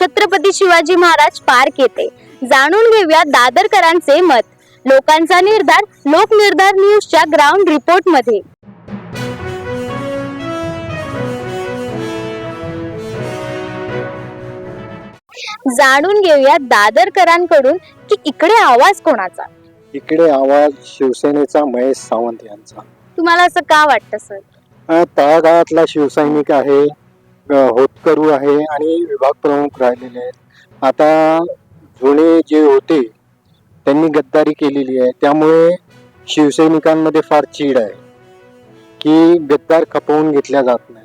Chhatrapati Shivaji Maharaj park येते जाणून घेऊया दादरकरांचे मत. लोकांचा निर्धार लोक निर्धार न्यूजच्या ग्राउंड रिपोर्टमध्ये जाणून घेऊया दादरकरांकडून की इकडे आवाज कोणाचा? इकडे आवाज शिवसेनेचा महेश सावंत यांचा. तुम्हाला असं का वाटतं सर? हा तळागाळातला शिवसैनिक आहे. होतकरू आहे आणि विभाग प्रमुख राहिलेले आहेत. आता जुने जे होते त्यांनी गद्दारी केलेली आहे. त्यामुळे शिवसैनिकांमध्ये फार चीड आहे की गद्दार खपवून घेतल्या जात नाही.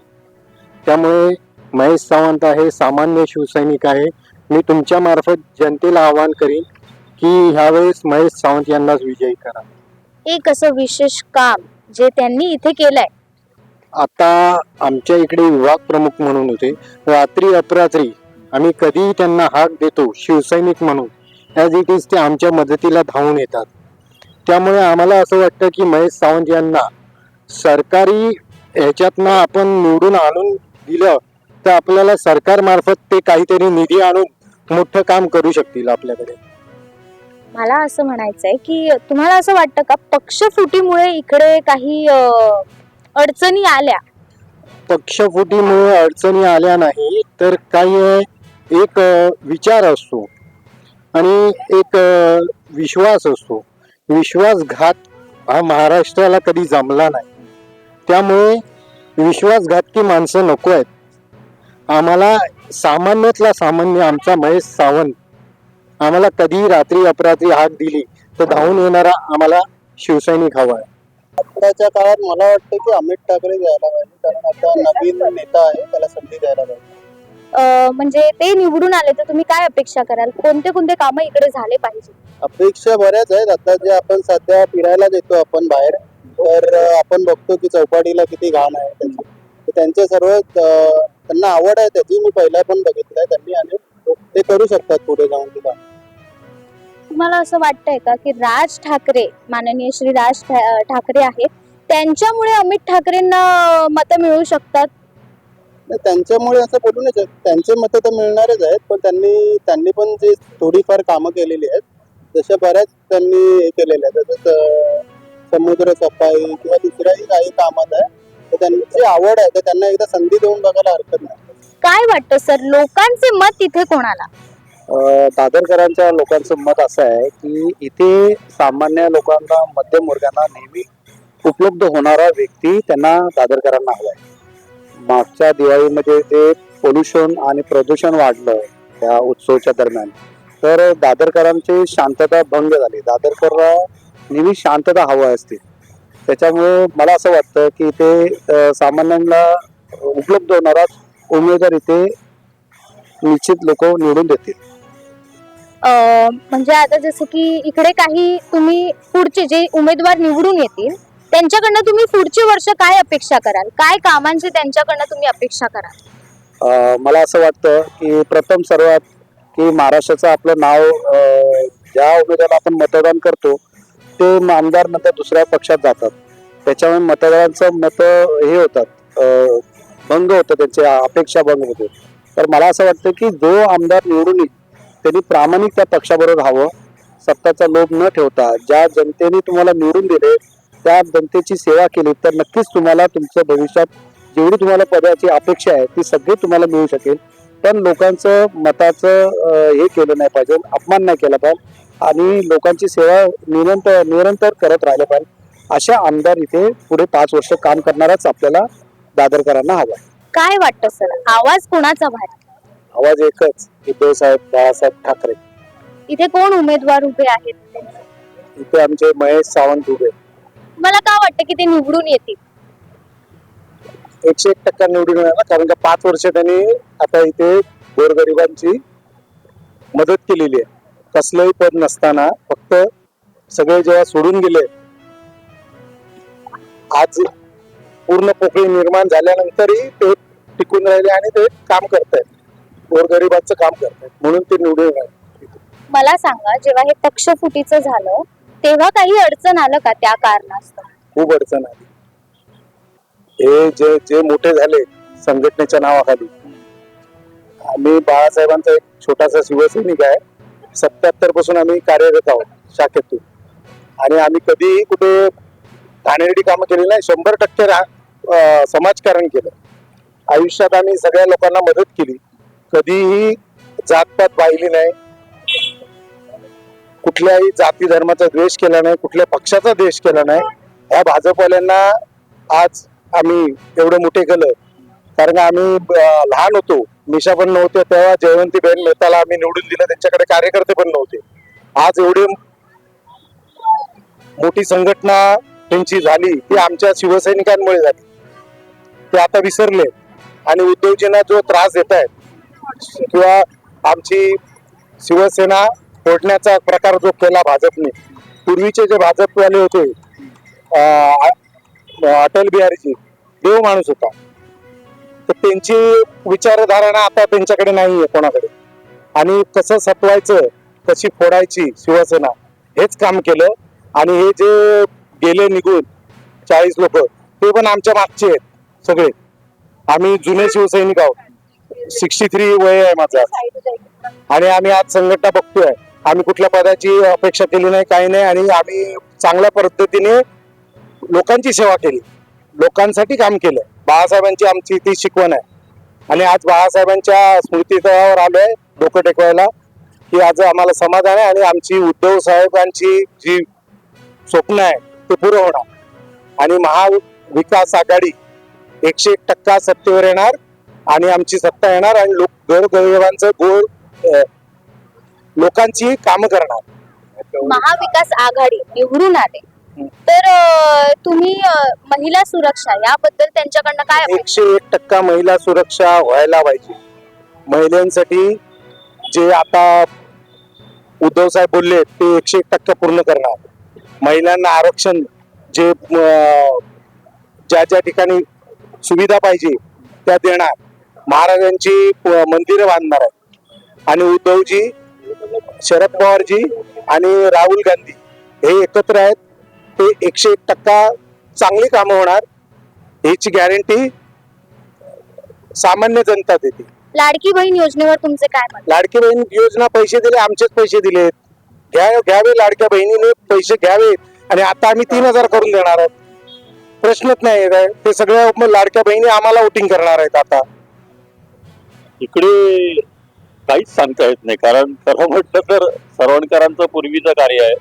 त्यामुळे महेश सावंत आहे सामान्य शिवसैनिक आहे. मी तुमच्या मार्फत जनतेला आवाहन करीन की ह्यावेळेस महेश सावंत यांनाच विजयी करा. एक असं विशेष काम जे त्यांनी इथे केलंय आता आमच्या इकडे विभाग प्रमुख म्हणून होते. रात्री अपरात्री आम्ही कधीही त्यांना हाक देतो शिवसैनिक म्हणून. ॲज इट इज ते आमच्या मदतीला धावून येतात. त्यामुळे आम्हाला असं वाटतं की महेश सावंत यांना सरकारी ह्याच्यातनं आपण निवडून आणून दिलं तर आपल्याला सरकारमार्फत ते काहीतरी निधी आणून मोठं काम करू शकतील आपल्याकडे. मला असं म्हणायचं आहे की तुम्हाला असं वाटतं का पक्षफुटीमुळे इकडे काही अडचणी आल्या. पक्षफुटीमुळे अडचणी आल्या नाही तर काही एक विचार असतो आणि एक विश्वास असतो. विश्वासघात हा महाराष्ट्राला कधी जमला नाही. त्यामुळे विश्वासघातकी माणसं नको आहेत. आम्हाला सामान्यातला सामान्य आमचा महेश सावंत आम्हाला कधी रात्री अपरात्री हाक दिली तर धावून येणारा आम्हाला शिवसैनिक हवा आहे. आताच्या काळात मला वाटतं की अमित ठाकरे द्यायला पाहिजे कारण आता नवीन नेता आहे त्याला संधी द्यायला पाहिजे. अं, म्हणजे ते निवडून आले तर तुम्ही काय अपेक्षा कराल? कोणते कोणते कामं इकडे झाले पाहिजे? अपेक्षा बऱ्याच आहेत. आता जे आपण सध्या फिरायला देतो आपण बाहेर तर अं, आपण बघतो की चौपाटीला किती घाण आहे त्याची. तर त्यांचे सर्व अं, त्यांना आवड आहे त्याची मी पहिला पण बघितलंय. त्यांनी आणि ते करू शकतात पुढे जाऊन ती कामं. तुम्हाला असं वाटतंय का की राज ठाकरे माननीय श्री राज ठाकरे आहेत त्यांच्यामुळे अमित ठाकरेंना मतं मिळू शकतात? त्यांच्यामुळे असं बोलू नाही शकत. त्यांचे मतं तर मिळणारच आहेत पण त्यांनी त्यांनी पण जे थोडीफार कामं केलेली आहेत जशा बऱ्याच त्यांनी हे केलेल्या आहेत. जसं समुद्र सफाई किंवा दुसऱ्याही काही कामात आहे तर त्यांची आवड आहे तर त्यांना एकदा संधी देऊन बघायला हरकत नाही. काय वाटतं सर? लोकांचे मत इथे कोणाला? दादरकरांच्या लोकांचं मत असं आहे की इथे सामान्य लोकांना मध्यम वर्गांना नेहमी उपलब्ध होणारा व्यक्ती त्यांना दादरकरांना हवा आहे. मागच्या दिवाळीमध्ये जे पोल्युशन आणि प्रदूषण वाढलं त्या उत्सवच्या दरम्यान तर दादरकरांची शांतता भंग झाली. दादरकरला नेहमी शांतता हवं असते. त्याच्यामुळे मला असं वाटतं की इथे सामान्यांना उपलब्ध होणारा उमेदवार इथे निश्चित लोक निवडून देतील. म्हणजे आता जसं की इकडे काही तुम्ही पुढचे जे उमेदवार निवडून येतील त्यांच्याकडनं तुम्ही पुढची वर्ष काय अपेक्षा कराल? काय कामांची त्यांच्याकडनं तुम्ही अपेक्षा कराल? अ, मला असं वाटतं की प्रथम सर्वात की महाराष्ट्राचं आपलं नाव अ, ज्या उमेदवाराला आपण मतदान करतो ते आमदार नंतर दुसऱ्या पक्षात जातात. त्याच्यामुळे मतदारांचं मत हे होतात. अ, भंग होतं त्यांची अपेक्षा भंग होते. तर मला असं वाटतं की जो आमदार निवडून येईल त्यांनी प्रामाणिक त्या पक्षाबरोबर राहावं सत्ताचा लोभ न ठेवता ज्या जनतेने तुम्हाला निवडून दिले त्या जनतेची सेवा केली तर नक्कीच तुम्हाला तुमच्या भविष्यात जेवढी तुम्हाला पदाची अपेक्षा आहे ती सगळी तुम्हाला मिळू शकेल. पण लोकांचं मताचं हे केलं नाही पाहिजे अपमान नाही केला पाहिजे आणि लोकांची सेवा निरंतर निरंतर करत राहिलं पाहिजे. अशा आमदार इथे पुढे पाच वर्ष काम करणाराच आपल्याला दादरकरांना हवा काय वाटतं सर? आवाज कोणाचा भारी? आवाज एकच उद्धव साहेब बाळासाहेब ठाकरे. इथे कोण उमेदवार उभे आहेत? इथे आमचे महेश सावंत उभे. मला का वाटतं की ते निवडून येतील? एकशे एक टक्का निवडून येणार कारण का पाच वर्ष त्यांनी आता इथे गोरगरिबांची मदत केलेली आहे. कसलंही पद नसताना फक्त सगळे जेव्हा सोडून गेले आज पूर्ण पोकळी निर्माण झाल्यानंतरही ते टिकून राहिले आणि ते काम करतायत. गोरगरिबांचं काम करतायत म्हणून ते निवडून मला सांगा जेव्हा हे पक्षफुटीचं झालं तेव्हा काही अडचण आलं का त्या कारणास्तव? खूप अडचण आली. हे जे जे मोठे झाले संघटनेच्या नावाखाली आम्ही बाळासाहेबांचा एक छोटासा शिवसैनिक आहे. सत्याहत्तरपासून आम्ही कार्यरत आहोत शाखेतून. आणि आम्ही कधीही कुठे घाणेरडी कामं केली नाही शंभर टक्के समाजकारण केलं. आयुष्यात आम्ही सगळ्या लोकांना मदत केली. कधीही जातपात पाहिली नाही. कुठल्याही जाती धर्माचा द्वेष केला नाही कुठल्या पक्षाचा द्वेष केला नाही. ह्या भाजपवाल्यांना आज आम्ही एवढे मोठे केलं. कारण आम्ही लहान होतो. मिशा पण नव्हते तेव्हा जयवंतीबेन मेहताला आम्ही निवडून दिलं. त्यांच्याकडे कार्यकर्ते पण नव्हते. आज एवढी मोठी संघटना त्यांची झाली ती आमच्या शिवसैनिकांमुळे झाली. ते आता विसरले. आणि उद्धवजींना जो त्रास देत आहेत किंवा आमची शिवसेना फोडण्याचा प्रकार जो केला भाजपने पूर्वीचे जे भाजपवाले होते अटल बिहारीजी देव माणूस होता. तर त्यांची विचारधारणा आता त्यांच्याकडे नाही आहे कोणाकडे. आणि कसं सपवायचं कशी फोडायची शिवसेना हेच काम केलं. आणि हे जे गेले निघून चाळीस लोक ते पण आमच्या मागचे आहेत सगळे. आम्ही जुने शिवसैनिक आहोत. सिक्स्टी थ्री वय आहे माझा. आणि आम्ही आज संघटना बघतोय. आम्ही कुठल्या पदाची अपेक्षा केली नाही काही नाही आणि आम्ही चांगल्या पद्धतीने लोकांची सेवा केली. लोकांसाठी काम केलं. बाळासाहेबांची आमची ती शिकवण आहे. आणि आज बाळासाहेबांच्या स्मृतीतळावर आलोय डोकं टेकवायला. की आज आम्हाला समाधान आहे आणि आमची उद्धव साहेबांची जी स्वप्न आहे ते पुरं होणार. आणि महाविकास आघाडी एकशे एक टक्का सत्तेवर येणार. आणि आमची सत्ता येणार आणि लोक गोरगरिबांचं गोर लोकांची कामं करणार. महाविकास आघाडी निवडून आले. तर तुम्ही महिला सुरक्षा याबद्दल त्यांच्याकडनं काय एकशे एक टक्का महिला सुरक्षा व्हायला पाहिजे. महिलांसाठी जे आता उद्धव साहेब बोलले ते एकशे एक टक्का पूर्ण करणार. महिलांना आरक्षण जे ज्या ज्या ठिकाणी सुविधा पाहिजे त्या देणार. महाराजांची मंदिरं बांधणार आहे आणि उद्धवजी शरद पवारजी आणि राहुल गांधी हे एकत्र आहेत. ते एकशे एक टक्का चांगली कामं होणार. याची गॅरंटी सामान्य जनता देते. लाडकी बहीण योजनेवर तुमचे काय लाडकी बहीण योजना पैसे दिले आमचेच पैसे दिलेत घ्या घ्यावे लाडक्या बहिणीने पैसे घ्यावेत आणि आता आम्ही तीन हजार करून देणार आहोत. प्रश्नच नाही. ते सगळ्या लाडक्या बहिणी आम्हाला वोटिंग करणार आहेत आता. इकडे काहीच सांगता येत नाही कारण खरं म्हटलं तर सरवणकरांचं पूर्वीचं कार्य आहे.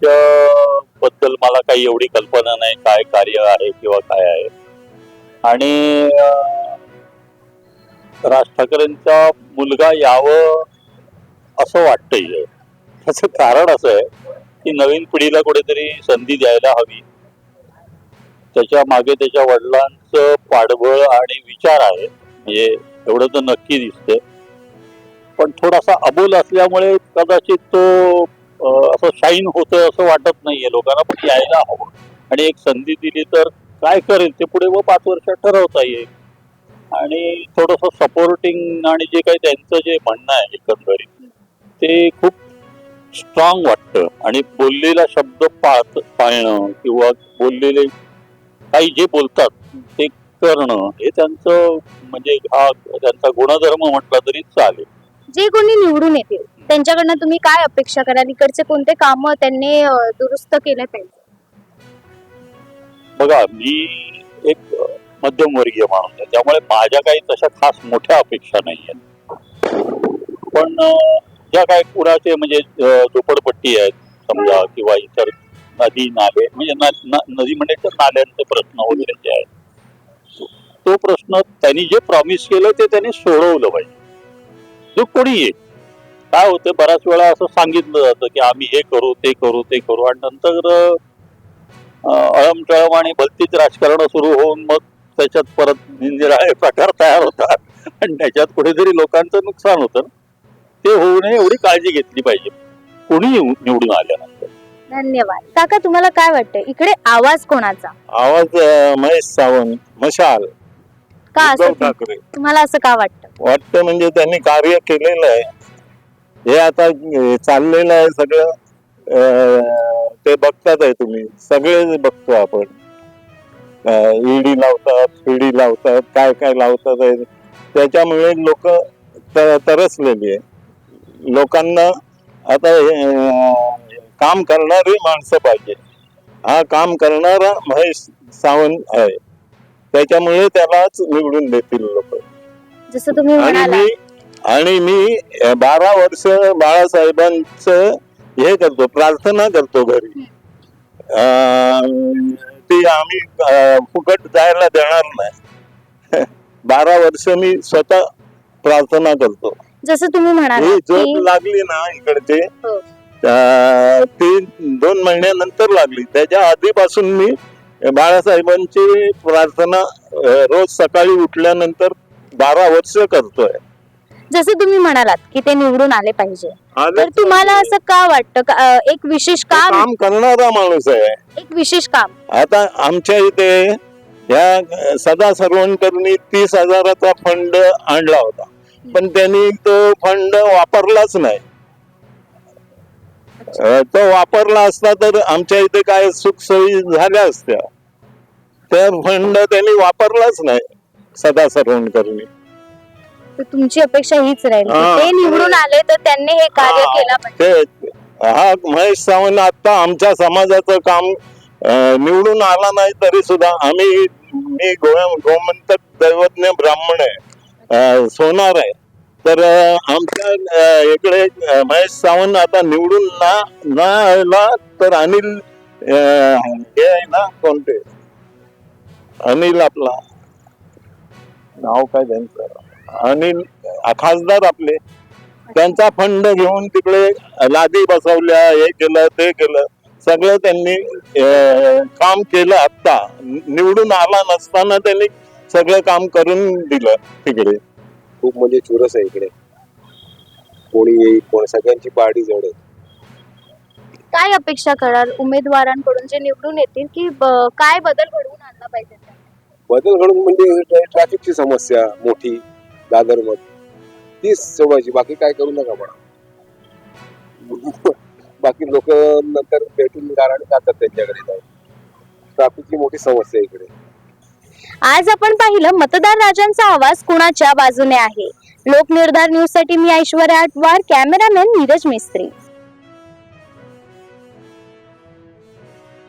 महेशबद्दल मला काही एवढी कल्पना नाही काय कार्य आहे किंवा काय आहे. आणि राज ठाकरेंचा मुलगा यावं असं वाटतंय. त्याचं कारण असं आहे की नवीन पिढीला कुठेतरी संधी द्यायला हवी. त्याच्यामागे त्याच्या वडिलांचं पाठबळ आणि विचार आहे. म्हणजे एवढं तर नक्की दिसतंय. पण थोडासा अबोल असल्यामुळे कदाचित तो असं शाईन होतं असं वाटत नाहीये लोकांना पण यायला हवं. आणि एक संधी दिली तर काय करेल ते पुढे व पाच वर्षात ठरवता येईल. आणि थोडस सपोर्टिंग आणि जे काही त्यांचं जे म्हणणं आहे एकंदरीत ते खूप स्ट्रॉंग वाटतं. आणि बोललेला शब्द पाळत पाळणं किंवा बोललेले काही जे बोलतात ते करणं हे त्यांचं म्हणजे हा त्यांचा गुणधर्म म्हटला तरी चालेल. जे कोणी निवडून येतील त्यांच्याकडनं तुम्ही काय अपेक्षा कराल? इकडचे कोणते काम त्यांनी दुरुस्त केले पाहिजे? बघा मी एक मध्यमवर्गीय माणूस आहे. त्यामुळे माझ्या काही तशा खास मोठ्या अपेक्षा नाही आहेत पण ज्या काही कुणाचे म्हणजे झोपडपट्टी आहेत समजा किंवा इतर नदी नाले म्हणजे नदी म्हणजे तर नाल्यांचे प्रश्न वगैरे जे आहेत. तो प्रश्न त्यांनी जे प्रॉमिस केलं ते त्यांनी सोडवलं पाहिजे. जो कोणी येईल. काय होतं बऱ्याच वेळा असं सांगितलं जातं की आम्ही हे करू ते करू ते करू. आणि नंतर अळमटळम आणि भलतीच राजकारण सुरू होऊन मग त्याच्यात परत निंदिराळे प्रकार तयार होतात. आणि त्याच्यात कुठेतरी लोकांचं नुकसान होतं ते होऊ नये एवढी काळजी घेतली पाहिजे. कोणी निवडून आल्यानंतर. धन्यवाद. काका तुम्हाला काय वाटतं इकडे आवाज कोणाचा? आवाज महेश सावंत मशाल. का असं ठाकरे. तुम्हाला असं का वाटतं? वाटतं म्हणजे त्यांनी कार्य केलेलं आहे. हे आता अं, चाललेलं आहे सगळं. अं, ते बघतात आहे तुम्ही. सगळे बघतो आपण. ईडी लावतात फिडी लावतात काय काय लावतात आहे. त्याच्यामुळे लोक तरसलेली आहे. लोकांना आता अं, काम करणारी माणसं पाहिजे. हा काम करणारा महेश सावंत आहे. त्याच्यामुळे त्यालाच निवडून देतील लोक. जसं तुम्ही आणि म्हणाला मी आणि मी अ, बारा वर्ष बाळासाहेबांचं हे करतो प्रार्थना करतो घरी. अं, ती आम्ही अ, फुकट जायला देणार नाही. बारा वर्ष मी स्वतः प्रार्थना करतो. जसं तुम्ही म्हणाला ही की झोप लागली ना इकडचे हो. ती दोन महिन्यानंतर लागली. त्याच्या आधीपासून मी बाळासाहेबांची प्रार्थना रोज सकाळी उठल्यानंतर बारा वर्ष करतोय. जसं तुम्ही म्हणालात की ते निवडून आले पाहिजे. तर तुम्हाला असं का वाटतं? एक विशेष काम? काम करणारा माणूस आहे. एक विशेष काम. आता आमच्या इथे या सदा सर्वणकरनी तीस हजाराचा फंड आणला होता. पण त्यांनी तो फंड वापरलाच नाही. तो वापरला असता तर आमच्या इथे काय सुखसोयी झाल्या असत्या. त्या फंड त्यांनी वापरलाच नाही सदा सर्वणकरनी तर तुमची अपेक्षा हीच राहील हा. ते निवडून आले तर त्यांनी हे कार्य केलं पाहिजे. ते हा महेश सावंत आता आमच्या समाजाचं काम अं, निवडून आला नाही तरी सुद्धा आम्ही मी गोमंतक दैवज्ञ ब्राह्मण आहे. अं, सोनार आहे. तर आमच्या इकडे महेश सावंत आता निवडून ना ना आला तर अनिल हे आहे ना कोणते? अनिल आपला. नाव काय त्यांचं? अनिल खासदार आपले. त्यांचा फंड घेऊन तिकडे लादी बसवल्या हे केलं ते केलं. सगळं त्यांनी काम केलं आता निवडून आला नसताना त्यांनी सगळं काम करून दिलं तिकडे. खूप म्हणजे चुरस आहे इकडे. कोणी येईल कोण सगळ्यांची पार्टी जड आहे. काय अपेक्षा कराल उमेदवारांकडून जे निवडून येतील की ब- काय बदल घडवून आणला पाहिजे? बदल घडून म्हणजे ट्रॅफिकची समस्या मोठी दादरमध्ये तीच सोडवायची बाकी काय करू नका म्हणा. बाकी लोक नंतर भेटून गाराने जातात त्यांच्याकडे जाऊन. ट्रॅफिकची मोठी समस्या आहे इकडे. आज आपण पाहिलं मतदार राजांचा आवाज कुणाच्या बाजूने आहे? लोकनिर्धार न्यूजसाठी मी ऐश्वर्या आटवार कॅमेरामॅन नीरज मिस्त्री.